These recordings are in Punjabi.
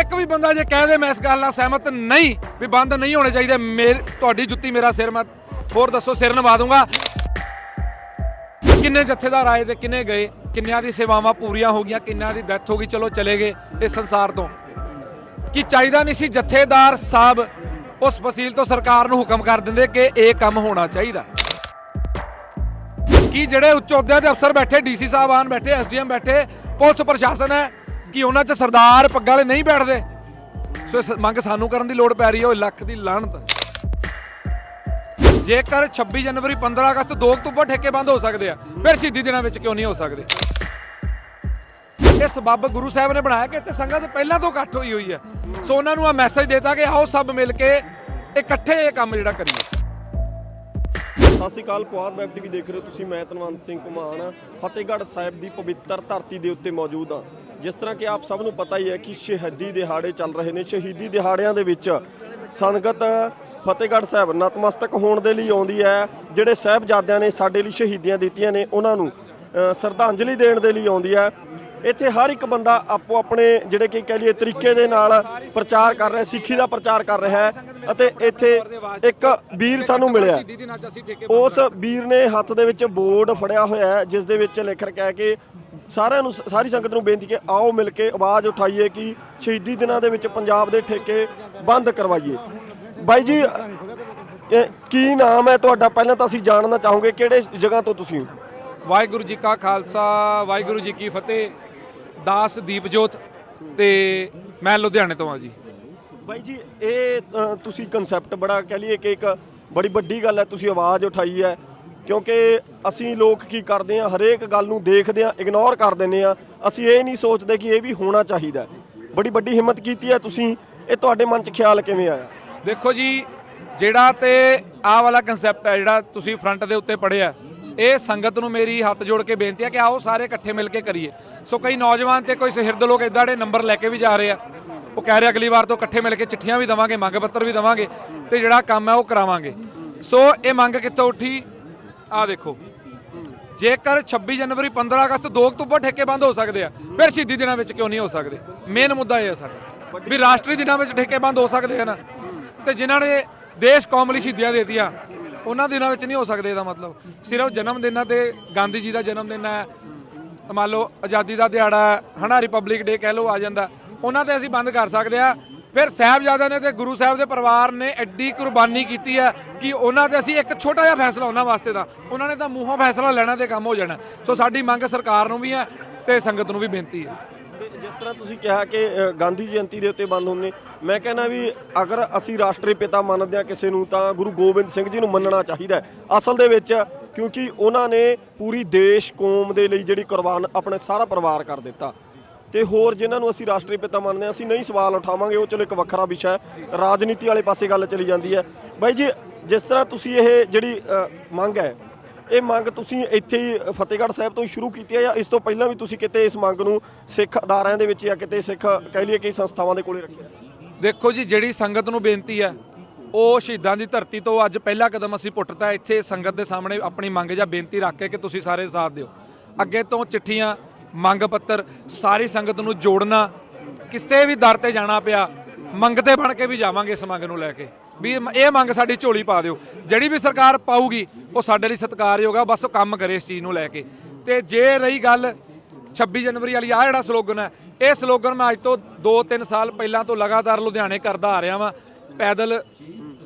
ਇੱਕ ਵੀ ਬੰਦਾ ਜੇ ਕਹਿ ਦੇ ਮੈਂ ਇਸ ਗੱਲ ਨਾਲ ਸਹਿਮਤ ਨਹੀਂ ਵੀ ਬੰਦ ਨਹੀਂ ਹੋਣੇ ਚਾਹੀਦੇ, ਮੇਰ, ਤੁਹਾਡੀ ਜੁੱਤੀ ਮੇਰਾ ਸਿਰ ਮੈਂ ਹੋਰ ਦੱਸੋ, ਸਿਰ ਨਵਾ ਦੂੰਗਾ। ਕਿੰਨੇ ਜਥੇਦਾਰ ਆਏ ਤੇ ਕਿੰਨੇ ਗਏ, ਕਿੰਨਿਆਂ ਦੀ ਸੇਵਾਵਾਂ ਪੂਰੀਆਂ ਹੋ ਗਈਆਂ, ਕਿੰਨਿਆਂ ਦੀ ਡੈਥ ਹੋ ਗਈ, ਚਲੋ ਚਲੇ ਗਏ ਇਸ ਸੰਸਾਰ ਤੋਂ। ਕੀ ਚਾਹੀਦਾ ਨਹੀਂ ਸੀ ਜਥੇਦਾਰ ਸਾਹਿਬ ਉਸ ਵਸੀਲ ਤੋਂ ਸਰਕਾਰ ਨੂੰ ਹੁਕਮ ਕਰ ਦਿੰਦੇ ਕਿ ਇਹ ਕੰਮ ਹੋਣਾ ਚਾਹੀਦਾ? ਕੀ ਜਿਹੜੇ ਉੱਚ ਅਹੁਦਿਆਂ ਦੇ ਅਫਸਰ ਬੈਠੇ ਡੀਸੀ ਸਾਹਿਬ ਆਨ ਬੈਠੇ ਐਸਡੀਐਮ ਬੈਠੇ, ਪੁਲਿਸ ਪ੍ਰਸ਼ਾਸਨ ਹੈ ਕਿ ਉਹਨਾਂ 'ਚ ਸਰਦਾਰ ਪੱਗਾਂ ਵਾਲੇ ਨਹੀਂ ਬੈਠਦੇ? ਸੋ ਇਸ ਮੰਗ ਸਾਨੂੰ ਕਰਨ ਦੀ ਲੋੜ ਪੈ ਰਹੀ ਹੈ, ਉਹ ਲੱਖ ਦੀ ਲਾਹਨਤ। ਜੇਕਰ 26 ਜਨਵਰੀ 15 ਅਗਸਤ 2 ਅਕਤੂਬਰ ਠੇਕੇ ਬੰਦ ਹੋ ਸਕਦੇ ਆ, ਫਿਰ ਸ਼ਹੀਦੀ ਦਿਨਾਂ ਵਿੱਚ ਕਿਉਂ ਨਹੀਂ ਹੋ ਸਕਦੇ? ਇਹ ਸਬੱਬ ਗੁਰੂ ਸਾਹਿਬ ਨੇ ਬਣਾਇਆ ਕਿ ਇੱਥੇ ਸੰਗਤ ਪਹਿਲਾਂ ਤੋਂ ਇਕੱਠ ਹੋਈ ਹੋਈ ਹੈ। ਸੋ ਉਹਨਾਂ ਨੂੰ ਆ ਮੈਸੇਜ ਦੇਤਾ ਕਿ ਆਓ ਸਭ ਮਿਲ ਕੇ ਇਕੱਠੇ ਇਹ ਕੰਮ ਜਿਹੜਾ ਕਰੀਏ। ਸਤਿ ਸ਼੍ਰੀ ਅਕਾਲ ਪੁਆਧ ਵੈਬ ਟੀਵੀ ਦੇਖ ਰਹੇ ਹੋ ਤੁਸੀਂ, ਮੈਂ ਤਨਵੰਤ ਸਿੰਘ ਕੁਮਾਨ, ਫਤਿਹਗੜ੍ਹ ਸਾਹਿਬ ਦੀ ਪਵਿੱਤਰ ਧਰਤੀ ਦੇ ਉੱਤੇ ਮੌਜੂਦ ਹਾਂ। ਜਿਸ ਤਰ੍ਹਾਂ ਕਿ ਆਪ ਸਭ ਨੂੰ ਪਤਾ ਹੀ ਹੈ ਕਿ ਸ਼ਹੀਦੀ ਦਿਹਾੜੇ ਚੱਲ ਰਹੇ ਨੇ। ਸ਼ਹੀਦੀ ਦਿਹਾੜਿਆਂ ਦੇ ਵਿੱਚ ਸੰਗਤ ਫਤਿਹਗੜ੍ਹ ਸਾਹਿਬ ਨਤਮਸਤਕ ਹੋਣ ਦੇ ਲਈ ਆਉਂਦੀ ਹੈ। ਜਿਹੜੇ ਸਾਹਿਬਜ਼ਾਦਿਆਂ ਨੇ ਸਾਡੇ ਲਈ ਸ਼ਹੀਦੀਆਂ ਦਿੱਤੀਆਂ ਨੇ, ਉਹਨਾਂ ਨੂੰ ਸ਼ਰਧਾਂਜਲੀ ਦੇਣ ਦੇ ਲਈ ਆਉਂਦੀ ਹੈ। ਇੱਥੇ ਹਰ ਇੱਕ ਬੰਦਾ ਆਪੋ ਆਪਣੇ ਜਿਹੜੇ ਕਿ ਕਹਿ ਲਈਏ ਤਰੀਕੇ ਦੇ ਨਾਲ ਪ੍ਰਚਾਰ ਕਰ ਰਿਹਾ, ਸਿੱਖੀ ਦਾ ਪ੍ਰਚਾਰ ਕਰ ਰਿਹਾ ਹੈ ਅਤੇ ਇੱਥੇ ਇੱਕ ਵੀਰ ਸਾਨੂੰ ਮਿਲਿਆ। ਉਸ ਵੀਰ ਨੇ ਹੱਥ ਦੇ ਵਿੱਚ ਬੋਰਡ ਫੜਿਆ ਹੋਇਆ ਹੈ, ਜਿਸ ਦੇ ਵਿੱਚ ਲਿਖ ਰਖਿਆ ਹੈ ਕਿ ਸਾਰਿਆਂ ਨੂੰ ਸਾਰੀ ਸੰਗਤ ਨੂੰ ਬੇਨਤੀ ਕਿ ਆਓ ਮਿਲ ਕੇ ਆਵਾਜ਼ ਉਠਾਈਏ ਕਿ ਸ਼ਹੀਦੀ ਦਿਨਾਂ ਦੇ ਵਿੱਚ ਪੰਜਾਬ ਦੇ ਠੇਕੇ ਬੰਦ ਕਰਵਾਈਏ। ਬਾਈ ਜੀ ਕੀ ਨਾਮ ਹੈ ਤੁਹਾਡਾ? ਪਹਿਲਾਂ ਤਾਂ ਅਸੀਂ ਜਾਣਨਾ ਚਾਹੋਗੇ ਕਿਹੜੇ ਜਗ੍ਹਾ ਤੋਂ ਤੁਸੀਂ ਹੋ? ਵਾਹਿਗੁਰੂ ਜੀ ਕਾ ਖਾਲਸਾ ਵਾਹਿਗੁਰੂ ਜੀ ਕੀ ਫਤਿਹ। ਦਾਸ ਦੀਪਜੋਤ ਤੇ ਮੈਂ ਲੁਧਿਆਣੇ ਤੋਂ ਆ ਜੀ। ਬਾਈ ਜੀ ਇਹ ਤੁਸੀਂ ਕਨਸੈਪਟ ਬੜਾ ਕਹਿ ਲਈਏ ਕਿ ਇੱਕ ਬੜੀ ਵੱਡੀ ਗੱਲ ਹੈ ਤੁਸੀਂ ਆਵਾਜ਼ ਉਠਾਈ ਹੈ। ਕਿਉਂਕਿ ਅਸੀਂ ਲੋਕ ਕੀ ਕਰਦੇ ਆ ਹਰੇਕ ਗੱਲ ਨੂੰ ਦੇਖਦੇ ਆ ਇਗਨੋਰ ਕਰ ਦਿੰਦੇ ਆ ਅਸੀਂ ਇਹ ਨਹੀਂ ਸੋਚਦੇ ਕਿ ਇਹ ਵੀ ਹੋਣਾ ਚਾਹੀਦਾ ਬੜੀ ਵੱਡੀ ਹਿੰਮਤ ਕੀਤੀ ਹੈ ਤੁਸੀਂ। ਇਹ ਤੁਹਾਡੇ ਮਨ 'ਚ ਖਿਆਲ ਕਿਵੇਂ ਆਇਆ? ਦੇਖੋ ਜੀ, ਜਿਹੜਾ ਤੇ ਆਹ ਵਾਲਾ ਕਨਸੈਪਟ ਹੈ, ਜਿਹੜਾ ਤੁਸੀਂ ਫਰੰਟ ਦੇ ਉੱਤੇ ਪੜਿਆ ਇਹ ਸੰਗਤ ਨੂੰ ਮੇਰੀ ਹੱਥ ਜੋੜ ਕੇ ਬੇਨਤੀ ਹੈ ਕਿ ਆਓ ਸਾਰੇ ਇਕੱਠੇ ਮਿਲ ਕੇ ਕਰੀਏ। ਸੋ ਕਈ ਨੌਜਵਾਨ ਤੇ ਕੋਈ ਸਹਿਰਦ ਲੋਕ ਇਦਾਂ ਦੇ ਨੰਬਰ ਲੈ ਕੇ ਵੀ ਜਾ ਰਹੇ ਆ। ਉਹ ਕਹਿ ਰਹੇ ਅਗਲੀ ਵਾਰ ਤੋਂ ਇਕੱਠੇ ਮਿਲ ਕੇ ਚਿੱਠੀਆਂ ਵੀ ਦਵਾਂਗੇ, ਮੰਗ ਪੱਤਰ ਵੀ ਦਵਾਂਗੇ ਤੇ ਜਿਹੜਾ ਕੰਮ ਹੈ ਉਹ ਕਰਾਵਾਂਗੇ। ਸੋ ਇਹ ਮੰਗ ਕਿੱਥੋਂ ਉੱਠੀ? ਆਹ ਦੇਖੋ। ਜੇਕਰ 26 ਜਨਵਰੀ 15 ਅਗਸਤ 2 ਅਕਤੂਬਰ ਠੇਕੇ ਬੰਦ ਹੋ ਸਕਦੇ ਆ ਫਿਰ ਸ਼ਹੀਦੀ ਦਿਨਾਂ ਵਿੱਚ ਕਿਉਂ ਨਹੀਂ ਹੋ ਸਕਦੇ? ਮੇਨ ਮੁੱਦਾ ਇਹ ਹੈ ਸਾਡਾ ਵੀ ਰਾਸ਼ਟਰੀ ਦਿਨਾਂ ਵਿੱਚ ਠੇਕੇ ਬੰਦ ਹੋ ਸਕਦੇ ਹਨ। ਨਾ ਤੇ ਜਿਨ੍ਹਾਂ ਨੇ ਦੇਸ਼ ਕੌਮ ਲਈ ਸ਼ਹੀਦੀਆਂ ਦੇ ਦਿੱਤੀਆਂ ਉਹਨਾਂ ਦਿਨਾਂ ਵਿੱਚ ਨਹੀਂ ਹੋ ਸਕਦੇ ਇਹਦਾ ਮਤਲਬ। ਸਿਰਫ ਜਨਮ ਦਿਨਾਂ ਤੇ ਗਾਂਧੀ ਜੀ ਦਾ ਜਨਮ ਦਿਨ ਹੈ। ਮੰਨ ਲਓ ਆਜ਼ਾਦੀ ਦਾ ਦਿਹਾੜਾ ਹੈ, ਹਨਾ ਰਿਪਬਲਿਕ ਡੇ ਕਹਿ ਲਓ ਆ ਜਾਂਦਾ। ਉਹਨਾਂ ਤੇ ਅਸੀਂ ਬੰਦ ਕਰ ਸਕਦੇ ਆ ਫਿਰ ਸਾਹਿਬਜ਼ਾਦਿਆਂ ਨੇ ਤੇ ਗੁਰੂ ਸਾਹਿਬ ਦੇ ਪਰਿਵਾਰ ਨੇ ਐਡੀ ਕੁਰਬਾਨੀ ਕੀਤੀ ਹੈ ਕਿ ਉਹਨਾਂ ਤੇ ਅਸੀਂ ਇੱਕ ਛੋਟਾ ਜਿਹਾ ਫੈਸਲਾ ਉਹਨਾਂ ਵਾਸਤੇ ਦਾ, ਉਹਨਾਂ ਨੇ ਤਾਂ ਮੂੰਹੋਂ ਫੈਸਲਾ ਲੈਣਾ ਤੇ ਕੰਮ ਹੋ ਜਾਣਾ। ਸੋ ਸਾਡੀ ਮੰਗ ਸਰਕਾਰ ਨੂੰ ਵੀ ਹੈ ਤੇ ਸੰਗਤ ਨੂੰ ਵੀ ਬੇਨਤੀ ਹੈ। ਤੇ ਜਿਸ ਤਰ੍ਹਾਂ ਤੁਸੀਂ ਕਿਹਾ ਕਿ ਗਾਂਧੀ ਜਯੰਤੀ ਦੇ ਉੱਤੇ ਬੰਦ ਹੁੰਨੇ, ਮੈਂ ਕਹਿੰਦਾ ਵੀ ਅਗਰ ਅਸੀਂ ਰਾਸ਼ਟਰੀ ਪਿਤਾ ਮੰਨਦੇ ਹਾਂ ਕਿਸੇ ਨੂੰ ਤਾਂ ਗੁਰੂ ਗੋਬਿੰਦ ਸਿੰਘ ਜੀ ਨੂੰ ਮੰਨਣਾ ਚਾਹੀਦਾ ਅਸਲ ਦੇ ਵਿੱਚ ਕਿਉਂਕਿ ਉਹਨਾਂ ਨੇ ਪੂਰੀ ਦੇਸ਼ ਕੌਮ ਦੇ ਲਈ ਜਿਹੜੀ ਕੁਰਬਾਨ ਆਪਣੇ ਸਾਰਾ ਪਰਿਵਾਰ ਕਰ ਦਿੱਤਾ। ਤੇ ਹੋਰ ਜਿਨ੍ਹਾਂ ਨੂੰ ਅਸੀਂ ਰਾਸ਼ਟਰੀ ਪਿਤਾ ਮੰਨਦੇ ਹਾਂ, ਅਸੀਂ ਨਹੀਂ ਸਵਾਲ ਉਠਾਵਾਂਗੇ, ਉਹ ਚਲੋ ਇੱਕ ਵੱਖਰਾ ਵਿਸ਼ਾ ਹੈ। ਰਾਜਨੀਤੀ ਵਾਲੇ ਪਾਸੇ ਗੱਲ ਚਲੀ ਜਾਂਦੀ ਹੈ। ਬਾਈ ਜੀ, ਜਿਸ ਤਰ੍ਹਾਂ ਤੁਸੀਂ ਇਹ ਜਿਹੜੀ ਮੰਗ ਹੈ, ਇਹ ਮੰਗ ਤੁਸੀਂ ਇੱਥੇ ਹੀ ਫਤਿਹਗੜ੍ਹ ਸਾਹਿਬ ਤੋਂ ਹੀ ਸ਼ੁਰੂ ਕੀਤੀ ਹੈ ਜਾਂ ਇਸ ਤੋਂ ਪਹਿਲਾਂ ਵੀ ਤੁਸੀਂ ਕਿਤੇ ਇਸ ਮੰਗ ਨੂੰ ਸਿੱਖ ਅਦਾਰਿਆਂ ਦੇ ਵਿੱਚ ਜਾਂ ਕਿਤੇ ਸਿੱਖ ਕਹਿ ਲਈਏ ਕਿ ਸੰਸਥਾਵਾਂ ਦੇ ਕੋਲੇ ਰੱਖਿਆ? ਦੇਖੋ ਜੀ, ਜਿਹੜੀ ਸੰਗਤ ਨੂੰ ਬੇਨਤੀ ਹੈ, ਉਹ ਸ਼ਹੀਦਾਂ ਦੀ ਧਰਤੀ ਤੋਂ ਅੱਜ ਪਹਿਲਾ ਕਦਮ ਅਸੀਂ ਪੁੱਟਤਾ ਇੱਥੇ ਸੰਗਤ ਦੇ ਸਾਹਮਣੇ ਆਪਣੀ ਮੰਗ ਜਾਂ ਬੇਨਤੀ ਰੱਖ ਕੇ ਕਿ ਤੁਸੀਂ ਸਾਰੇ ਸਾਥ ਦਿਓ। ਅੱਗੇ ਤੋਂ ਚਿੱਠੀਆਂ ਮੰਗ ਪੱਤਰ, ਸਾਰੀ ਸੰਗਤ ਨੂੰ ਜੋੜਨਾ, ਕਿਸੇ ਵੀ ਦਰ ਤੇ ਜਾਣਾ ਪਿਆ ਮੰਗਤੇ ਬਣ ਕੇ ਵੀ ਜਾਵਾਂਗੇ ਇਸ ਮੰਗ ਨੂੰ ਲੈ ਕੇ। ਵੀ ਇਹ ਮੰਗ ਸਾਡੀ ਝੋਲੀ ਪਾ ਦਿਓ। ਜਿਹੜੀ ਵੀ ਸਰਕਾਰ ਪਾਊਗੀ, ਉਹ ਸਾਡੇ ਲਈ ਸਤਿਕਾਰਯੋਗ ਆ, ਬਸ ਉਹ ਕੰਮ ਕਰੇ ਇਸ ਚੀਜ਼ ਨੂੰ ਲੈ ਕੇ। ਤੇ ਜੇ ਰਹੀ ਗੱਲ 26 ਜਨਵਰੀ ਵਾਲੀ ਆ ਜਿਹੜਾ ਸਲੋਗਨ ਹੈ, ਇਹ ਸਲੋਗਨ ਮੈਂ ਅੱਜ ਤੋਂ 2-3 ਸਾਲ ਪਹਿਲਾਂ ਤੋਂ ਲਗਾਤਾਰ ਲੁਧਿਆਣੇ ਕਰਦਾ ਆ ਰਿਹਾ ਵਾਂ। ਪੈਦਲ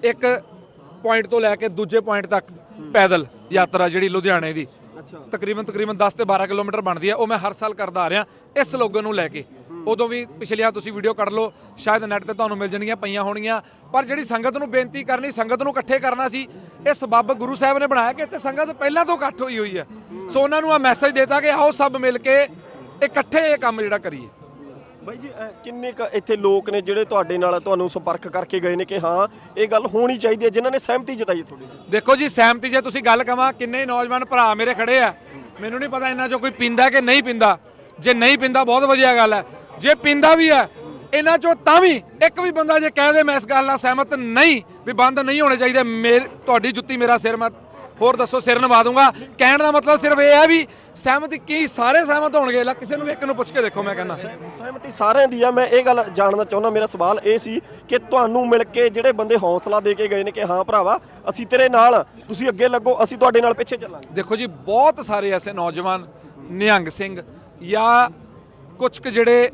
ਇੱਕ ਪੁਆਇੰਟ ਤੋਂ ਲੈ ਕੇ ਦੂਜੇ ਪੁਆਇੰਟ ਤੱਕ ਪੈਦਲ ਯਾਤਰਾ ਜਿਹੜੀ ਲੁਧਿਆਣੇ ਦੀ। ਤਕਰੀਬਨ ਤਕਰੀਬਨ 10 ਤੇ 12 ਕਿਲੋਮੀਟਰ ਬਣਦੀ ਹੈ ਉਹ ਮੈਂ ਹਰ ਸਾਲ ਕਰਦਾ ਆ ਰਿਹਾ, ਇਸ ਸਲੋਗਨ ਨੂੰ ਲੈ ਕੇ। ਉਦੋਂ ਵੀ ਪਿਛਲੀਆਂ ਤੁਸੀਂ ਵੀਡੀਓ ਕੱਢ ਲਓ, ਸ਼ਾਇਦ ਨੈਟ ਤੇ ਤੁਹਾਨੂੰ ਮਿਲ ਜਾਣਗੀਆਂ, ਪਈਆਂ ਹੋਣਗੀਆਂ। ਪਰ ਜਿਹੜੀ ਸੰਗਤ ਨੂੰ ਬੇਨਤੀ ਕਰਨੀ, ਸੰਗਤ ਨੂੰ ਇਕੱਠੇ ਕਰਨਾ ਸੀ ਇਹ ਸਬੱਬ ਗੁਰੂ ਸਾਹਿਬ ਨੇ ਬਣਾਇਆ ਕਿ ਇੱਥੇ ਸੰਗਤ ਪਹਿਲਾਂ ਤੋਂ ਇਕੱਠ ਹੋਈ ਹੋਈ ਹੈ। ਸੋ ਉਹਨਾਂ ਨੂੰ ਆ ਮੈਸੇਜ ਦੇਤਾ ਕਿ ਆਓ ਸਭ ਮਿਲ ਕੇ ਇਕੱਠੇ ਇਹ ਕੰਮ ਜਿਹੜਾ ਕਰੀਏ। ਬਾਈ ਜੀ ਅ, ਕਿੰਨੇ ਕ ਇੱਥੇ ਲੋਕ ਨੇ ਜਿਹੜੇ ਤੁਹਾਡੇ ਨਾਲ ਤੁਹਾਨੂੰ ਸੰਪਰਕ ਕਰਕੇ ਗਏ ਨੇ ਕਿ ਹਾਂ ਇਹ ਗੱਲ ਹੋਣੀ ਚਾਹੀਦੀ ਹੈ ਜਿਨ੍ਹਾਂ ਨੇ ਸਹਿਮਤੀ ਜਤਾਈ ਹੈ ਤੁਹਾਡੀ? ਦੇਖੋ ਜੀ ਸਹਿਮਤੀ ਜੇ ਤੁਸੀਂ ਗੱਲ ਕਵਾਂ ਕਿੰਨੇ ਨੌਜਵਾਨ ਭਰਾ ਮੇਰੇ ਖੜੇ ਆ। ਮੈਨੂੰ ਨਹੀਂ ਪਤਾ ਇਹਨਾਂ ਚੋਂ ਕੋਈ ਪਿੰਦਾ ਕਿ ਨਹੀਂ ਪਿੰਦਾ। ਜੇ ਨਹੀਂ ਪਿੰਦਾ ਬਹੁਤ ਵਧੀਆ ਗੱਲ ਹੈ। ਜੇ ਪਿੰਦਾ ਵੀ ਹੈ ਇਹਨਾਂ ਚੋਂ ਤਾਂ ਵੀ ਇੱਕ ਵੀ ਬੰਦਾ ਜੇ ਕਹਿ ਦੇ ਮੈਂ ਇਸ ਗੱਲ ਨਾਲ ਸਹਿਮਤ ਨਹੀਂ ਵੀ ਬੰਦ ਨਹੀਂ ਹੋਣੇ ਚਾਹੀਦੇ। ਮੇਰ ਤੁਹਾਡੀ ਜੁੱਤੀ ਮੇਰਾ ਸਿਰ ਮੈਂ ਹੋਰ ਦੱਸੋ ਸਿਰ ਨਵਾ ਦੂੰਗਾ। ਕਹਿਣ ਦਾ ਮਤਲਬ ਸਿਰਫ ਇਹ ਹੈ ਵੀ ਸਹਿਮਤ ਕੀ ਸਾਰੇ ਸਹਿਮਤ ਹੋਣਗੇ? ਲੈ ਕਿਸੇ ਨੂੰ ਵੀ ਇੱਕ ਨੂੰ ਪੁੱਛ ਕੇ ਦੇਖੋ ਮੈਂ ਕਹਿੰਦਾ। ਸਹਿਮਤੀ ਸਾਰਿਆਂ ਦੀ ਆ। ਮੈਂ ਇਹ ਗੱਲ ਜਾਣਨਾ ਚਾਹੁੰਦਾ ਮੇਰਾ ਸਵਾਲ ਇਹ ਸੀ ਕਿ ਤੁਹਾਨੂੰ ਮਿਲ ਕੇ ਜਿਹੜੇ ਬੰਦੇ ਹੌਸਲਾ ਦੇ ਕੇ ਗਏ ਨੇ ਕਿ ਹਾਂ ਭਰਾਵਾ ਅਸੀਂ ਤੇਰੇ ਨਾਲ ਆ, ਤੁਸੀਂ ਅੱਗੇ ਲੱਗੋ ਅਸੀਂ ਤੁਹਾਡੇ ਨਾਲ ਪਿੱਛੇ ਚੱਲਾਂਗੇ। ਦੇਖੋ ਜੀ ਬਹੁਤ ਸਾਰੇ ਐਸੇ ਨੌਜਵਾਨ ਨਿਹੰਗ ਸਿੰਘ ਜਾਂ ਕੁਝ ਕੁ ਜਿਹੜੇ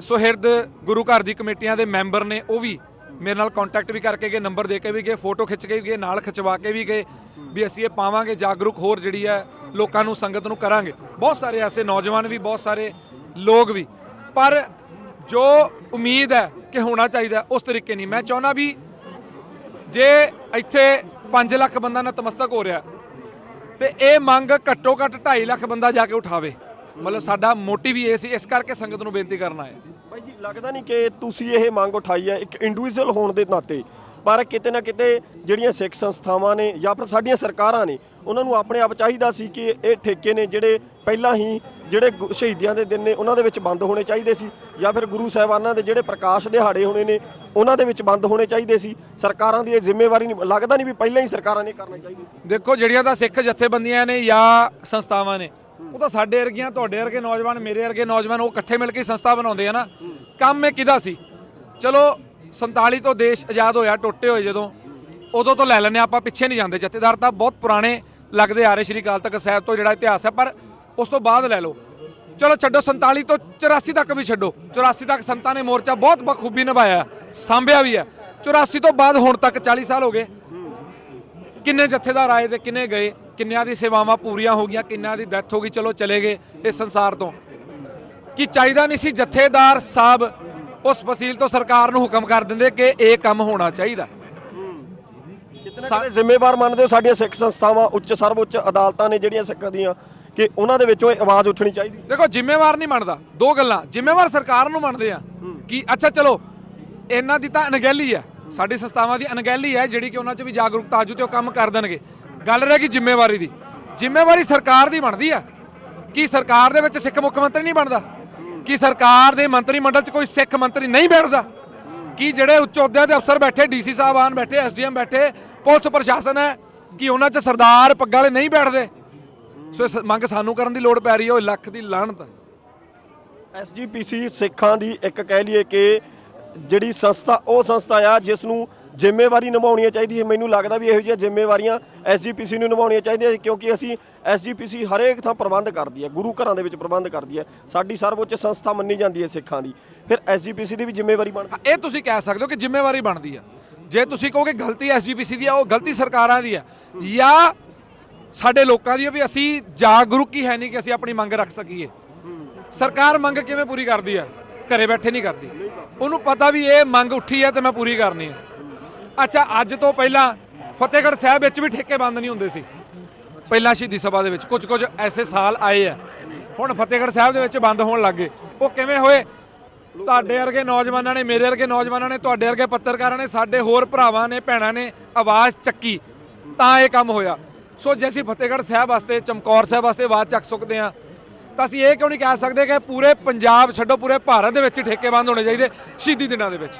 ਸੁਹਿਰਦ ਗੁਰੂ ਘਰ ਦੀ ਕਮੇਟੀਆਂ ਦੇ ਮੈਂਬਰ ਨੇ ਉਹ ਵੀ ਮੇਰੇ ਨਾਲ ਕੰਟੈਕਟ ਵੀ ਕਰਕੇ ਗਏ ਨੰਬਰ ਦੇ ਕੇ ਵੀ ਗਏ ਫੋਟੋ ਖਿੱਚ ਕੇ ਵੀ ਗਏ, ਨਾਲ ਖਿਚਵਾ ਕੇ ਵੀ ਗਏ ਵੀ ਅਸੀਂ ਇਹ ਪਾਵਾਂਗੇ, ਜਾਗਰੂਕ ਹੋਰ ਜਿਹੜੀ ਹੈ, ਲੋਕਾਂ ਨੂੰ, ਸੰਗਤ ਨੂੰ ਕਰਾਂਗੇ। ਬਹੁਤ ਸਾਰੇ ਐਸੇ ਨੌਜਵਾਨ ਵੀ, ਬਹੁਤ ਸਾਰੇ ਲੋਕ ਵੀ। ਪਰ ਜੋ ਉਮੀਦ ਹੈ ਕਿ ਹੋਣਾ ਚਾਹੀਦਾ ਉਸ ਤਰੀਕੇ ਨਹੀਂ। ਮੈਂ ਚਾਹੁੰਦਾ ਵੀ ਜੇ ਇੱਥੇ 5 ਲੱਖ ਬੰਦਾ ਨਤਮਸਤਕ ਹੋ ਰਿਹਾ ਤੇ ਇਹ ਮੰਗ ਘੱਟੋ ਘੱਟ 2.5 ਲੱਖ ਬੰਦਾ ਜਾ ਕੇ ਉਠਾਵੇ। ਮਤਲਬ ਸਾਡਾ ਮੋਟਿਵ ਹੀ ਇਹ ਸੀ, ਇਸ ਕਰਕੇ ਸੰਗਤ ਨੂੰ ਬੇਨਤੀ ਕਰਨਾ ਹੈ। ਭਾਈ ਜੀ, ਲੱਗਦਾ ਨਹੀਂ ਕਿ ਤੁਸੀਂ ਇਹ ਮੰਗ ਉਠਾਈ ਹੈ ਇੱਕ ਇੰਡੀਵਿਜੂਅਲ ਹੋਣ ਦੇ ਨਾਤੇ। ਪਰ ਕਿਤੇ ਨਾ ਕਿਤੇ ਜਿਹੜੀਆਂ ਸਿੱਖ ਸੰਸਥਾਵਾਂ ਨੇ ਜਾਂ ਫਿਰ ਸਾਡੀਆਂ ਸਰਕਾਰਾਂ ਨੇ, ਉਹਨਾਂ ਨੂੰ ਆਪਣੇ ਆਪ ਚਾਹੀਦਾ ਸੀ ਕਿ ਇਹ ਠੇਕੇ ਨੇ ਜਿਹੜੇ ਪਹਿਲਾਂ ਹੀ ਜਿਹੜੇ ਗੁ- ਸ਼ਹੀਦੀਆਂ ਦੇ ਦਿਨ ਨੇ, ਉਹਨਾਂ ਦੇ ਵਿੱਚ ਬੰਦ ਹੋਣੇ ਚਾਹੀਦੇ ਸੀ ਜਾਂ ਫਿਰ ਗੁਰੂ ਸਾਹਿਬਾਨਾਂ ਦੇ ਜਿਹੜੇ ਪ੍ਰਕਾਸ਼ ਦਿਹਾੜੇ ਹੋਣੇ ਨੇ, ਉਹਨਾਂ ਦੇ ਵਿੱਚ ਬੰਦ ਹੋਣੇ ਚਾਹੀਦੇ ਸੀ। ਸਰਕਾਰਾਂ ਦੀ ਇਹ ਜ਼ਿੰਮੇਵਾਰੀ ਨਹੀਂ, ਲੱਗਦਾ ਨਹੀਂ ਵੀ ਪਹਿਲਾਂ ਹੀ ਸਰਕਾਰਾਂ ਨੇ ਕਰਨਾ ਚਾਹੀਦਾ ਸੀ। ਦੇਖੋ, ਜਿਹੜੀਆਂ ਤਾਂ ਸਿੱਖ ਜਥੇਬੰਦੀਆਂ ਨੇ ਜਾਂ ਸੰਸਥਾਵਾਂ ਨੇ ਉਹ ਤਾਂ ਸਾਡੇ ਵਰਗੀਆਂ, ਤੁਹਾਡੇ ਵਰਗੇ ਨੌਜਵਾਨ, ਮੇਰੇ ਵਰਗੇ ਨੌਜਵਾਨ, ਉਹ ਇਕੱਠੇ ਮਿਲ ਕੇ ਸੰਸਥਾ ਬਣਾਉਂਦੇ ਆ ਨਾ। ਕੰਮ ਇਹ ਕਿਹਦਾ ਸੀ? ਚਲੋ 47 ਤੋਂ ਦੇਸ਼ ਆਜ਼ਾਦ ਹੋਇਆ, ਟੁੱਟੇ ਹੋਏ ਜਦੋਂ, ਉਦੋਂ ਤੋਂ ਲੈ ਲੈਂਦੇ ਹਾਂ, ਆਪਾਂ ਪਿੱਛੇ ਨਹੀਂ ਜਾਂਦੇ। ਜਥੇਦਾਰ ਤਾਂ ਬਹੁਤ ਪੁਰਾਣੇ ਲੱਗਦੇ ਆ ਰਹੇ ਸ਼੍ਰੀ ਅਕਾਲ ਤਖਤ ਸਾਹਿਬ ਤੋਂ ਜਿਹੜਾ ਇਤਿਹਾਸ ਹੈ, ਪਰ ਉਸ ਤੋਂ ਬਾਅਦ ਲੈ ਲਓ। ਚਲੋ, ਛੱਡੋ 47 ਤੋਂ 84 ਤੱਕ ਵੀ ਛੱਡੋ। 84 ਤੱਕ ਸੰਤਾਂ ਨੇ ਮੋਰਚਾ ਬਹੁਤ ਬਖੂਬੀ ਨਿਭਾਇਆ, ਸਾਂਭਿਆ ਵੀ ਹੈ। 84 ਤੋਂ ਬਾਅਦ ਹੁਣ ਤੱਕ 40 ਸਾਲ ਹੋ ਗਏ। ਕਿੰਨੇ ਜਥੇਦਾਰ ਆਏ ਤੇ ਕਿੰਨੇ ਗਏ? ਕਿੰਨਿਆਂ ਦੀ ਸੇਵਾਵਾਂ ਪੂਰੀਆਂ ਹੋ ਗਈਆਂ? ਕਿੰਨਿਆਂ ਦੀ ਡੈਥ ਹੋ ਗਈ? ਚਲੋ ਚਲੇ ਗਏ ਇਸ ਸੰਸਾਰ ਤੋਂ। ਕੀ ਚਾਹੀਦਾ ਨਹੀਂ ਸੀ ਜਥੇਦਾਰ ਸਾਹਿਬ ਉਸ ਫਸੀਲ ਤੋਂ ਸਰਕਾਰ ਨੂੰ ਹੁਕਮ ਕਰ ਦਿੰਦੇ ਕਿ ਇਹ ਕੰਮ ਹੋਣਾ ਚਾਹੀਦਾ? ਕਿਤੇ ਜ਼ਿੰਮੇਵਾਰ ਮੰਨਦੇ ਹੋ ਸਾਡੀਆਂ ਸਿੱਖ ਸੰਸਥਾਵਾਂ ਉੱਚ ਸਰਵਉੱਚ ਅਦਾਲਤਾਂ ਨੇ ਜਿਹੜੀਆਂ ਸਿੱਖਾਂ ਦੀਆਂ ਕਿ ਉਹਨਾਂ ਦੇ ਵਿੱਚੋਂ ਇਹ ਆਵਾਜ਼ ਉੱਠਣੀ ਚਾਹੀਦੀ ਸੀ। ਦੇਖੋ ਜ਼ਿੰਮੇਵਾਰ ਨਹੀਂ ਮੰਨਦਾ। ਦੋ ਗੱਲਾਂ। ਜ਼ਿੰਮੇਵਾਰ ਸਰਕਾਰ ਨੂੰ ਮੰਨਦੇ ਆ ਕਿ ਅੱਛਾ ਚਲੋ ਇਹਨਾਂ ਦੀ ਤਾਂ ਅਣਗਹਿਲੀ ਹੈ ਸਾਡੀ ਸੰਸਥਾਵਾਂ ਦੀ ਅਣਗਹਿਲੀ ਹੈ ਜਿਹੜੀ ਕਿ ਉਹਨਾਂ 'ਚ ਵੀ ਜਾਗਰੂਕਤਾ ਆਜੂ ਤੇ ਉਹ ਕੰਮ ਕਰ ਦੇਣਗੇ। ਗੱਲ ਰਹਿ ਗਈ ਜ਼ਿੰਮੇਵਾਰੀ ਦੀ। ਜ਼ਿੰਮੇਵਾਰੀ ਸਰਕਾਰ ਦੀ ਬਣਦੀ ਆ। ਕੀ ਸਰਕਾਰ ਦੇ ਵਿੱਚ ਸਿੱਖ ਮੁੱਖ ਮੰਤਰੀ ਨਹੀਂ ਬਣਦਾ? ਕੀ ਸਰਕਾਰ ਦੇ ਮੰਤਰੀ ਮੰਡਲ 'ਚ ਕੋਈ ਸਿੱਖ ਮੰਤਰੀ ਨਹੀਂ ਬੈਠਦਾ? ਕੀ ਜਿਹੜੇ ਉੱਚ ਅਹੁਦਿਆਂ ਦੇ ਅਫਸਰ ਬੈਠੇ ਡੀਸੀ ਸਾਹਿਬਾਨ ਬੈਠੇ ਐਸਡੀਐਮ ਬੈਠੇ, ਪੁਲਿਸ ਪ੍ਰਸ਼ਾਸਨ ਹੈ, ਕਿ ਉਹਨਾਂ 'ਚ ਸਰਦਾਰ ਪੱਗਾਂ ਵਾਲੇ ਨਹੀਂ ਬੈਠਦੇ? ਸੋ ਇਸ ਮੰਗ ਸਾਨੂੰ ਕਰਨ ਦੀ ਲੋੜ ਪੈ ਰਹੀ ਹੈ, ਉਹ ਲੱਖ ਦੀ ਲਾਹਣਤ ਹੈ। ਐਸਜੀਪੀਸੀ ਸਿੱਖਾਂ ਦੀ ਇੱਕ ਕਹਿ ਲਈਏ ਕਿ ਜਿਹੜੀ ਸੰਸਥਾ, ਉਹ ਸੰਸਥਾ ਆ ਜਿਸ ਨੂੰ ਜ਼ਿੰਮੇਵਾਰੀ ਨਿਭਾਉਣੀ ਚਾਹੀਦੀ ਹੈ। ਮੈਨੂੰ ਲੱਗਦਾ ਵੀ ਇਹੋ ਜਿਹੀਆਂ ਜ਼ਿੰਮੇਵਾਰੀਆਂ ਐਸਜੀਪੀਸੀ ਨੂੰ ਨਿਭਾਉਣੀਆਂ ਚਾਹੀਦੀਆਂ ਕਿਉਂਕਿ ਅਸੀਂ ਐਸਜੀਪੀਸੀ ਹਰੇਕ ਥਾਂ ਪ੍ਰਬੰਧ ਕਰਦੀ ਹੈ, ਗੁਰੂ ਘਰਾਂ ਦੇ ਵਿੱਚ ਪ੍ਰਬੰਧ ਕਰਦੀ ਹੈ। ਸਾਡੀ ਸਰਵਉੱਚ ਸੰਸਥਾ ਮੰਨੀ ਜਾਂਦੀ ਹੈ ਸਿੱਖਾਂ ਦੀ। ਫਿਰ ਐਸਜੀਪੀਸੀ ਦੀ ਵੀ ਜ਼ਿੰਮੇਵਾਰੀ ਬਣਦੀ ਇਹ ਤੁਸੀਂ ਕਹਿ ਸਕਦੇ ਹੋ ਕਿ ਜ਼ਿੰਮੇਵਾਰੀ ਬਣਦੀ ਆ। ਜੇ ਤੁਸੀਂ ਕਹੋਗੇ ਗਲਤੀ ਐਸਜੀਪੀਸੀ ਦੀ ਆ, ਉਹ ਗਲਤੀ ਸਰਕਾਰਾਂ ਦੀ ਆ, ਜਾਂ ਸਾਡੇ ਲੋਕਾਂ ਦੀ ਵੀ ਅਸੀਂ ਜਾਗਰੂਕ ਹੀ ਹੈ ਨਹੀਂ ਕਿ ਅਸੀਂ ਆਪਣੀ ਮੰਗ ਰੱਖ ਸਕੀਏ। ਸਰਕਾਰ ਮੰਗ ਕਿਵੇਂ ਪੂਰੀ ਕਰਦੀ ਆ? ਘਰੇ ਬੈਠੇ ਨਹੀਂ ਕਰਦੀ। ਉਹਨੂੰ ਪਤਾ ਵੀ ਇਹ ਮੰਗ ਉੱਠੀ ਹੈ ਤੇ ਮੈਂ ਪੂਰੀ ਕਰਨੀ ਹੈ ਅੱਛਾ, ਅੱਜ ਤੋਂ ਪਹਿਲਾਂ ਫਤਿਹਗੜ੍ਹ ਸਾਹਿਬ ਵਿੱਚ ਵੀ ਠੇਕੇ ਬੰਦ ਨਹੀਂ ਹੁੰਦੇ ਸੀ। ਪਹਿਲਾਂ ਸ਼ਹੀਦੀ ਸਭਾ ਦੇ ਵਿੱਚ ਕੁਝ ਕੁਝ ਐਸੇ ਸਾਲ ਆਏ ਆ। ਹੁਣ ਫਤਿਹਗੜ੍ਹ ਸਾਹਿਬ ਦੇ ਵਿੱਚ ਬੰਦ ਹੋਣ ਲੱਗੇ ਉਹ ਕਿਵੇਂ ਹੋਏ? ਤੁਹਾਡੇ ਵਰਗੇ ਨੌਜਵਾਨਾਂ ਨੇ, ਮੇਰੇ ਵਰਗੇ ਨੌਜਵਾਨਾਂ ਨੇ, ਤੁਹਾਡੇ ਵਰਗੇ ਪੱਤਰਕਾਰਾਂ ਨੇ, ਸਾਡੇ ਹੋਰ ਭਰਾਵਾਂ ਨੇ, ਭੈਣਾਂ ਨੇ ਆਵਾਜ਼ ਚੱਕੀ। ਤਾਂ ਇਹ ਕੰਮ ਹੋਇਆ। ਸੋ ਜੇ ਅਸੀਂ ਫਤਿਹਗੜ੍ਹ ਸਾਹਿਬ ਵਾਸਤੇ, ਚਮਕੌਰ ਸਾਹਿਬ ਵਾਸਤੇ ਆਵਾਜ਼ ਚੱਕ ਸਕਦੇ ਹਾਂ ਤਾਂ ਅਸੀਂ ਇਹ ਕਿਉਂ ਨਹੀਂ ਕਹਿ ਸਕਦੇ ਕਿ ਪੂਰੇ ਪੰਜਾਬ ਛੱਡੋ ਪੂਰੇ ਭਾਰਤ ਦੇ ਵਿੱਚ ਠੇਕੇ ਬੰਦ ਹੋਣੇ ਚਾਹੀਦੇ ਸ਼ਹੀਦੀ ਦਿਨਾਂ ਦੇ ਵਿੱਚ।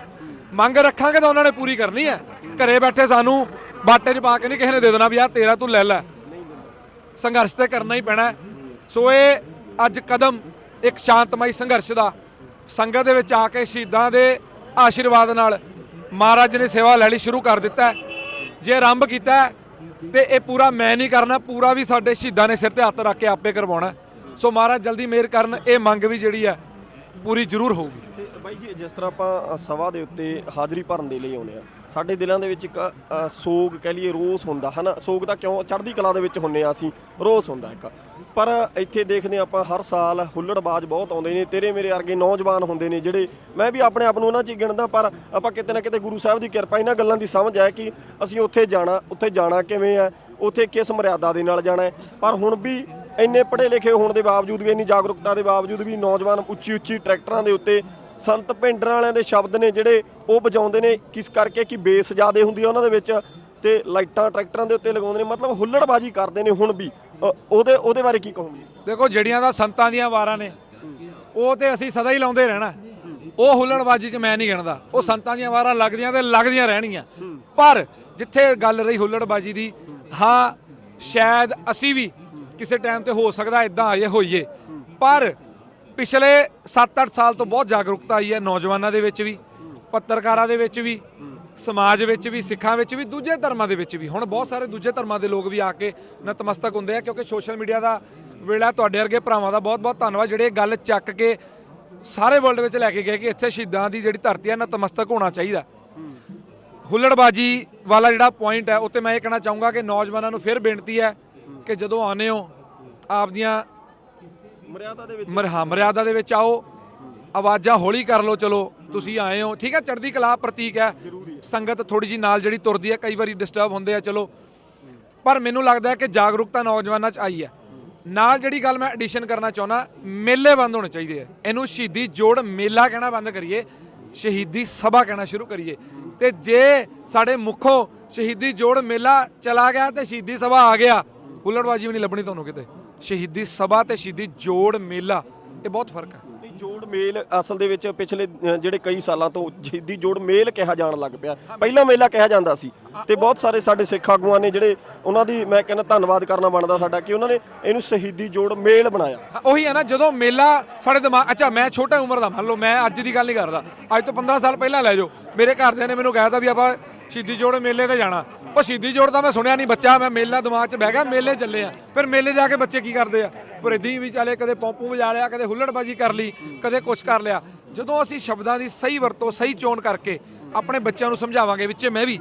ਮੰਗ ਰੱਖਾਂਗੇ ਤਾਂ ਉਹਨਾਂ ਨੇ ਪੂਰੀ ਕਰਨੀ ਹੈ। ਘਰੇ ਬੈਠੇ ਸਾਨੂੰ ਬਾਟੇ 'ਚ ਪਾ ਕੇ ਨਹੀਂ ਕਿਸੇ ਨੇ ਦੇ ਦੇਣਾ ਵੀ ਯਾਰ ਤੇਰਾ ਤੂੰ ਲੈ ਲੈ। ਸੰਘਰਸ਼ ਤੇ ਕਰਨਾ ਹੀ ਪੈਣਾ ਸੋ ਇਹ ਅੱਜ ਕਦਮ ਇੱਕ ਸ਼ਾਂਤਮਈ ਸੰਘਰਸ਼ ਦਾ ਸੰਗਤ ਦੇ ਵਿੱਚ ਆ ਕੇ ਸ਼ਹੀਦਾਂ ਦੇ ਆਸ਼ੀਰਵਾਦ ਨਾਲ ਮਹਾਰਾਜ ਨੇ ਸੇਵਾ ਲੈਣੀ ਸ਼ੁਰੂ ਕਰ ਦਿੱਤਾ ਜੇ ਆਰੰਭ ਕੀਤਾ ਹੈ, ਤੇ ਇਹ ਪੂਰਾ ਮੈਂ ਨਹੀਂ ਕਰਨਾ ਪੂਰਾ ਵੀ ਸਾਡੇ ਸ਼ਹੀਦਾਂ ਨੇ ਸਿਰ ਤੇ ਹੱਥ ਰੱਖ ਕੇ ਆਪੇ ਕਰਵਾਉਣਾ ਸੋ ਮਹਾਰਾਜ ਜਲਦੀ ਮਿਹਰ ਕਰਨ ਇਹ ਮੰਗ ਵੀ ਜਿਹੜੀ ਹੈ ਪੂਰੀ ਜ਼ਰੂਰ ਹੋਊਗੀ। ਤੇ ਬਾਈ ਜੀ ਜਿਸ ਤਰ੍ਹਾਂ ਆਪਾਂ ਅ, ਸਭਾ ਦੇ ਉੱਤੇ ਹਾਜ਼ਰੀ ਭਰਨ ਦੇ ਲਈ ਆਉਂਦੇ ਆ ਸਾਡੇ ਦਿਲਾਂ ਦੇ ਵਿੱਚ ਇੱਕ ਅ, ਸੋਗ ਕਹਿ ਲਈਏ ਰੋਸ ਹੁੰਦਾ ਹਨਾ? ਸੋਗ ਤਾਂ ਕਿਉਂ ਚੜ੍ਹਦੀ ਕਲਾ ਦੇ ਵਿੱਚ ਹੁੰਨੇ ਆ ਅਸੀਂ ਰੋਸ ਹੁੰਦਾ ਇੱਕ। ਪਰ ਇੱਥੇ ਦੇਖਦੇ ਹਾਂ ਆਪਾਂ ਹਰ ਸਾਲ ਹੁੱਲੜਬਾਜ਼ ਬਹੁਤ ਆਉਂਦੇ ਨੇ ਤੇਰੇ ਮੇਰੇ ਵਰਗੇ ਨੌਜਵਾਨ ਹੁੰਦੇ ਨੇ ਜਿਹੜੇ ਮੈਂ ਵੀ ਆਪਣੇ ਆਪ ਨੂੰ ਉਹਨਾਂ 'ਚ ਹੀ ਗਿਣਦਾ ਪਰ ਆਪਾਂ ਕਿਤੇ ਨਾ ਕਿਤੇ ਗੁਰੂ ਸਾਹਿਬ ਦੀ ਕਿਰਪਾ ਇਹਨਾਂ ਗੱਲਾਂ ਦੀ ਸਮਝ ਹੈ ਕਿ ਅਸੀਂ ਉੱਥੇ ਜਾਣਾ ਉੱਥੇ ਜਾਣਾ ਕਿਵੇਂ ਹੈ ਉੱਥੇ ਕਿਸ ਮਰਿਆਦਾ ਦੇ ਨਾਲ ਜਾਣਾ ਹੈ। ਪਰ ਹੁਣ ਵੀ ਇੰਨੇ ਪੜ੍ਹੇ ਲਿਖੇ ਹੋਣ ਦੇ ਬਾਵਜੂਦ ਵੀ ਇੰਨੀ ਜਾਗਰੂਕਤਾ ਦੇ ਬਾਵਜੂਦ ਵੀ ਨੌਜਵਾਨ ਉੱਚੀ ਉੱਚੀ ਟਰੈਕਟਰਾਂ ਦੇ ਉੱਤੇ ਸੰਤ ਪਿੰਡਰਾਂ ਵਾਲਿਆਂ ਦੇ ਸ਼ਬਦ ਨੇ ਜਿਹੜੇ ਉਹ ਵਜਾਉਂਦੇ ਨੇ ਕਿਸ ਕਰਕੇ ਕਿ ਬੇਸ ਜ਼ਿਆਦੇ ਹੁੰਦੀ ਆ ਉਹਨਾਂ ਦੇ ਵਿੱਚ ਤੇ ਲਾਈਟਾਂ ਟਰੈਕਟਰਾਂ ਦੇ ਉੱਤੇ ਲਗਾਉਂਦੇ ਨੇ ਮਤਲਬ ਹੁੱਲੜਬਾਜੀ ਕਰਦੇ ਨੇ ਹੁਣ ਵੀ। ਅ, ਉਹਦੇ ਉਹਦੇ ਬਾਰੇ ਕੀ ਕਹੋਗੇ? ਦੇਖੋ ਜਿਹੜੀਆਂ ਦਾ ਸੰਤਾਂ ਦੀਆਂ ਵਾਰਾਂ ਨੇ ਉਹ ਤੇ ਅਸੀਂ ਸਦਾ ਹੀ ਲਾਉਂਦੇ ਰਹਿਣਾ। ਉਹ ਹੁੱਲੜਬਾਜੀ 'ਚ ਮੈਂ ਨਹੀਂ ਗਿਣਦਾ। ਉਹ ਸੰਤਾਂ ਦੀਆਂ ਵਾਰਾਂ ਲੱਗਦੀਆਂ ਤੇ ਲੱਗਦੀਆਂ ਰਹਿਣਗੀਆਂ। ਪਰ ਜਿੱਥੇ ਗੱਲ ਰਹੀ ਹੁੱਲੜਬਾਜੀ ਦੀ ਹਾਂ ਸ਼ਾਇਦ ਅਸੀਂ ਵੀ ਕਿਸੇ ਟਾਈਮ ਤੇ ਹੋ ਸਕਦਾ ਇਦਾਂ ਆਏ ਹੋਈਏ। ਪਰ ਪਿਛਲੇ 7-8 ਸਾਲ ਤੋਂ ਬਹੁਤ ਜਾਗਰੂਕਤਾ ਆਈ ਹੈ ਨੌਜਵਾਨਾਂ ਦੇ ਵਿੱਚ ਵੀ, ਪੱਤਰਕਾਰਾਂ ਦੇ ਵਿੱਚ ਵੀ, ਸਮਾਜ ਵਿੱਚ ਵੀ, ਸਿੱਖਾਂ ਵਿੱਚ ਵੀ, ਦੂਜੇ ਧਰਮਾਂ ਦੇ ਵਿੱਚ ਵੀ। ਹੁਣ ਬਹੁਤ ਸਾਰੇ ਦੂਜੇ ਧਰਮਾਂ ਦੇ ਲੋਕ ਵੀ ਆ ਕੇ ਨਤਮਸਤਕ ਹੁੰਦੇ ਆ, ਕਿਉਂਕਿ ਸੋਸ਼ਲ ਮੀਡੀਆ ਦਾ ਵੇਲਾ ਤੁਹਾਡੇ ਵਰਗੇ ਭਰਾਵਾਂ ਦਾ ਬਹੁਤ-ਬਹੁਤ ਧੰਨਵਾਦ, ਜਿਹੜੇ ਇਹ ਗੱਲ ਚੱਕ ਕੇ ਸਾਰੇ ਵਰਲਡ ਵਿੱਚ ਲੈ ਕੇ ਗਏ ਕਿ ਇੱਥੇ ਸ਼ਹੀਦਾਂ ਦੀ ਜਿਹੜੀ ਧਰਤੀ ਹੈ ਨਤਮਸਤਕ ਹੋਣਾ ਚਾਹੀਦਾ। ਹੁੱਲੜਬਾਜੀ ਵਾਲਾ ਜਿਹੜਾ ਪੁਆਇੰਟ ਹੈ ਉੱਤੇ ਮੈਂ ਇਹ ਕਹਿਣਾ ਚਾਹੂੰਗਾ ਕਿ ਨੌਜਵਾਨਾਂ ਨੂੰ ਫਿਰ ਬੇਨਤੀ ਹੈ ਕਿ ਜਦੋਂ ਆਉਂਦੇ ਹੋ ਆਪਦੀਆਂ ਮਰਿਆਦਾ ਦੇ ਵਿੱਚ ਮਰਹਾ ਮਰਿਆਦਾ ਦੇ ਵਿੱਚ ਆਓ ਆਵਾਜ਼ਾਂ ਹੌਲੀ ਕਰ ਲਓ ਚਲੋ ਤੁਸੀਂ ਆਏ ਹੋ। ਠੀਕ ਹੈ ਚੜ੍ਹਦੀ ਕਲਾ ਪ੍ਰਤੀਕ ਹੈ। ਸੰਗਤ ਥੋੜੀ ਜੀ ਨਾਲ ਜਿਹੜੀ ਤੁਰਦੀ ਹੈ ਕਈ ਵਾਰੀ ਡਿਸਟਰਬ ਹੁੰਦੇ ਆ ਚਲੋ। ਪਰ ਮੈਨੂੰ ਲੱਗਦਾ ਹੈ ਕਿ ਜਾਗਰੂਕਤਾ ਨੌਜਵਾਨਾਂ 'ਚ ਆਈ ਹੈ। ਨਾਲ ਜਿਹੜੀ ਗੱਲ ਮੈਂ ਐਡੀਸ਼ਨ ਕਰਨਾ ਚਾਹੁੰਦਾ ਮੇਲੇ ਬੰਦ ਹੋਣੇ ਚਾਹੀਦੇ ਆ। ਇਹਨੂੰ ਸ਼ਹੀਦੀ ਜੋੜ ਮੇਲਾ ਕਹਿਣਾ ਬੰਦ ਕਰੀਏ ਸ਼ਹੀਦੀ ਸਭਾ ਕਹਿਣਾ ਸ਼ੁਰੂ ਕਰੀਏ। ਤੇ ਜੇ ਸਾਡੇ ਮੁੱਖੋਂ ਸ਼ਹੀਦੀ ਜੋੜ ਮੇਲਾ ਚਲਾ ਗਿਆ ਤੇ ਸ਼ਹੀਦੀ ਸਭਾ ਆ ਗਿਆ ਹੁੱਲੜਬਾਜੀ ਵੀ ਨਹੀਂ ਲੱਭਣੀ ਤੁਹਾਨੂੰ ਕਿਤੇ। ਸ਼ਹੀਦੀ ਸਭਾ ਤੇ ਸ਼ਹੀਦੀ ਜੋੜ ਮੇਲਾ ਇਹ ਬਹੁਤ ਫ਼ਰਕ ਹੈ। ਜੋੜ ਮੇਲ ਅਸਲ ਦੇ ਵਿੱਚ ਪਿਛਲੇ ਜਿਹੜੇ ਕਈ ਸਾਲਾਂ ਤੋਂ ਸ਼ਹੀਦੀ ਜੋੜ ਮੇਲ ਕਿਹਾ ਜਾਣ ਲੱਗ ਪਿਆ। ਪਹਿਲਾਂ ਮੇਲਾ ਕਿਹਾ ਜਾਂਦਾ ਸੀ ਤੇ ਬਹੁਤ ਸਾਰੇ ਸਾਡੇ ਸਿੱਖ ਆਗੂਆਂ ਨੇ ਜਿਹੜੇ ਉਹਨਾਂ ਦੀ ਮੈਂ ਕਹਿੰਦਾ ਧੰਨਵਾਦ ਕਰਨਾ ਬਣਦਾ ਸਾਡਾ ਕਿ ਉਹਨਾਂ ਨੇ ਇਹਨੂੰ ਸ਼ਹੀਦੀ ਜੋੜ ਮੇਲ ਬਣਾਇਆ। ਉਹੀ ਹੈ ਨਾ ਜਦੋਂ ਮੇਲਾ ਸਾਡੇ ਦਿਮਾਗ ਅੱਛਾ ਮੈਂ ਛੋਟਾ ਉਮਰ ਦਾ ਮੰਨ ਲਓ ਮੈਂ ਅੱਜ ਦੀ ਗੱਲ ਨਹੀਂ ਕਰਦਾ। ਅੱਜ ਤੋਂ 15 ਸਾਲ ਪਹਿਲਾਂ ਲੈ ਜਾਓ। ਮੇਰੇ ਘਰਦਿਆਂ ਨੇ ਮੈਨੂੰ ਕਹਿ ਦਿੱਤਾ ਵੀ ਆਪਾਂ ਸ਼ਹੀਦੀ ਜੋੜ ਮੇਲੇ ਤੇ ਜਾਣਾ। ਉਹ ਸ਼ਹੀਦੀ ਜੋੜ ਤਾਂ ਮੈਂ ਸੁਣਿਆ ਨਹੀਂ, ਬੱਚਾ ਮੈਂ ਮੇਲਾ ਦਿਮਾਗ 'ਚ ਬਹਿ ਗਿਆ, ਮੇਲੇ ਚੱਲੇ ਆ। ਫਿਰ ਮੇਲੇ ਜਾ ਕੇ ਬੱਚੇ ਕੀ ਕਰਦੇ ਆ? ਪਰ ਏਦਾਂ ਹੀ ਵੀ ਚੱਲੇ, ਕਦੇ ਪੌਂਪੂ ਵਜਾ ਲਿਆ, ਕਦੇ ਹੁੱਲੜਬਾਜੀ ਕਰ ਲਈ, ਕਦੇ ਕੁਛ ਕਰ ਲਿਆ। ਜਦੋਂ ਅਸੀਂ ਸ਼ਬਦਾਂ ਦੀ ਸਹੀ ਵਰਤੋਂ, ਸਹੀ ਚੋਣ ਕਰਕੇ ਆਪਣੇ ਬੱਚਿਆਂ ਨੂੰ ਸਮਝਾਵਾਂਗੇ ਵਿੱਚੇ ਮੈਂ ਵੀ,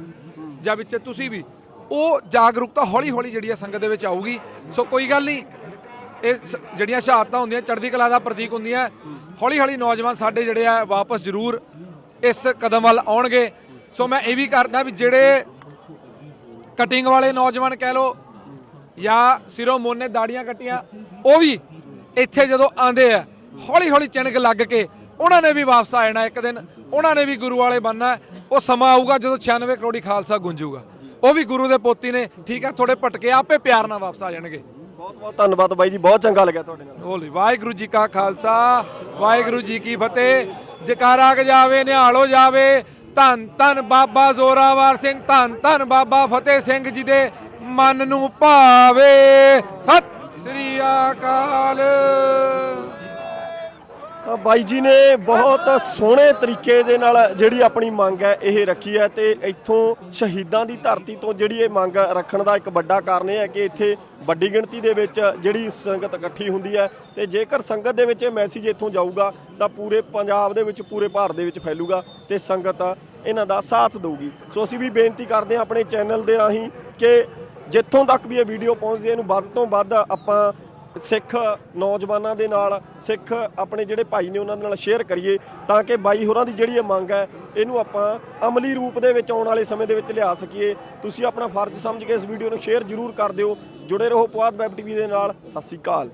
ਜਾਂ ਵਿੱਚੇ ਤੁਸੀਂ ਵੀ, ਉਹ ਜਾਗਰੂਕਤਾ ਹੌਲੀ ਹੌਲੀ ਜਿਹੜੀ ਆ ਸੰਗਤ ਦੇ ਵਿੱਚ ਆਊਗੀ। ਸੋ ਕੋਈ ਗੱਲ ਨਹੀਂ, ਇਹ ਸ- ਜਿਹੜੀਆਂ ਸ਼ਹਾਦਤਾਂ ਹੁੰਦੀਆਂ, ਚੜ੍ਹਦੀ ਕਲਾ ਦਾ ਪ੍ਰਤੀਕ ਹੁੰਦੀਆਂ ਹੌਲੀ ਹੌਲੀ ਨੌਜਵਾਨ ਸਾਡੇ ਜਿਹੜੇ ਆ, ਵਾਪਸ ਜ਼ਰੂਰ ਇਸ ਕਦਮ ਵੱਲ ਆਉਣਗੇ। ਸੋ ਮੈਂ ਇਹ ਵੀ ਕਰਦਾ ਵੀ ਜਿਹੜੇ ਕਟਿੰਗ ਵਾਲੇ ਨੌਜਵਾਨ ਕਹਿ ਲੋ ਜਾਂ ਸਿਰੋਂ ਮੋਨੇ ਦਾੜੀਆਂ ਕੱਟੀਆਂ ਉਹ ਵੀ ਇੱਥੇ ਜਦੋਂ ਆਂਦੇ ਆ ਹੌਲੀ ਹੌਲੀ ਚਿਣਕ ਲੱਗ ਕੇ ਉਹਨਾਂ ਨੇ ਵੀ ਵਾਪਸ ਆ ਜਾਣਾ ਇੱਕ ਦਿਨ ਉਹਨਾਂ ਨੇ ਵੀ ਗੁਰੂ ਵਾਲੇ ਬਣਨਾ ਉਹ ਸਮਾਂ ਆਊਗਾ ਜਦੋਂ 96 ਕਰੋੜੀ ਖਾਲਸਾ ਗੁੰਜੂਗਾ। ਉਹ ਵੀ ਗੁਰੂ ਦੇ ਪੋਤੀ ਨੇ ਠੀਕ ਹੈ ਥੋੜੇ ਭਟਕੇ ਆਪੇ ਪਿਆਰ ਨਾਲ ਵਾਪਸ ਆ ਜਾਣਗੇ। ਬਹੁਤ ਬਹੁਤ ਧੰਨਵਾਦ ਬਾਈ ਜੀ ਬਹੁਤ ਚੰਗਾ ਲੱਗਿਆ ਤੁਹਾਡੇ ਨਾਲ। ਬੋਲੇ ਵਾਹਿਗੁਰੂ ਜੀ ਕਾ ਖਾਲਸਾ ਵਾਹਿਗੁਰੂ ਜੀ ਕੀ ਫਤਿਹ। ਜਕਾਰਾ ਕ ਜਾਵੇ ਨਿਹਾਲ ਜਾਵੇ ਧੰਨ ਧੰਨ ਬਾਬਾ ਜ਼ੋਰਾਵਰ ਸਿੰਘ, ਧੰਨ ਧੰਨ ਬਾਬਾ ਫਤਿਹ ਸਿੰਘ ਜੀ ਦੇ ਮਨ ਨੂੰ ਭਾਵੇ। ਸਤਿ ਸ੍ਰੀ ਅਕਾਲ। ਤਾਂ ਬਾਈ ਜੀ ਨੇ ਬਹੁਤ ਸੋਹਣੇ ਤਰੀਕੇ ਦੇ ਨਾਲ ਜਿਹੜੀ ਆਪਣੀ ਮੰਗ ਹੈ, ਇਹ ਰੱਖੀ ਹੈ ਤੇ ਇੱਥੋਂ ਸ਼ਹੀਦਾਂ ਦੀ ਧਰਤੀ ਤੋਂ ਜਿਹੜੀ ਇਹ ਮੰਗ ਰੱਖਣ ਦਾ ਇੱਕ ਵੱਡਾ ਕਾਰਨ ਇਹ ਹੈ ਕਿ ਇੱਥੇ ਵੱਡੀ ਗਿਣਤੀ ਦੇ ਵਿੱਚ ਜਿਹੜੀ ਸੰਗਤ ਇਕੱਠੀ ਹੁੰਦੀ ਹੈ ਤੇ ਜੇਕਰ ਸੰਗਤ ਦੇ ਵਿੱਚ ਇਹ ਮੈਸੇਜ ਇੱਥੋਂ ਜਾਊਗਾ, ਤਾਂ ਪੂਰੇ ਪੰਜਾਬ ਦੇ ਵਿੱਚ, ਪੂਰੇ ਭਾਰਤ ਦੇ ਵਿੱਚ ਫੈਲੂਗਾ ਤੇ ਸੰਗਤ ਇਹਨਾਂ ਦਾ ਸਾਥ ਦੇਊਗੀ। ਸੋ ਅਸੀਂ ਵੀ ਬੇਨਤੀ ਕਰਦੇ ਹਾਂ ਆਪਣੇ ਚੈਨਲ ਦੇ ਰਾਹੀਂ ਕਿ ਜਿੱਥੋਂ ਤੱਕ ਵੀ ਇਹ ਵੀਡੀਓ ਪਹੁੰਚਦੀ ਹੈ, ਇਹਨੂੰ ਵੱਧ ਤੋਂ ਵੱਧ ਆਪਾਂ ਸਿੱਖ ਨੌਜਵਾਨਾਂ ਦੇ ਨਾਲ, ਸਿੱਖ ਆਪਣੇ ਜਿਹੜੇ ਭਾਈ ਨੇ ਉਹਨਾਂ ਦੇ ਨਾਲ ਸ਼ੇਅਰ ਕਰੀਏ, ਤਾਂ ਕਿ ਬਾਈ ਹੋਰਾਂ ਦੀ ਜਿਹੜੀ ਇਹ ਮੰਗ ਹੈ, ਇਹਨੂੰ ਆਪਾਂ ਅਮਲੀ ਰੂਪ ਦੇ ਵਿੱਚ ਆਉਣ ਵਾਲੇ ਸਮੇਂ ਦੇ ਵਿੱਚ ਲਿਆ ਸਕੀਏ। ਤੁਸੀਂ ਆਪਣਾ ਫਰਜ਼ ਸਮਝ ਕੇ ਇਸ ਵੀਡੀਓ ਨੂੰ ਸ਼ੇਅਰ ਜ਼ਰੂਰ ਕਰ ਦਿਓ। ਜੁੜੇ ਰਹੋ ਪੁਆਧ ਵੈਬ ਟੀਵੀ ਦੇ ਨਾਲ। ਸਤਿ ਸ੍ਰੀ ਅਕਾਲ।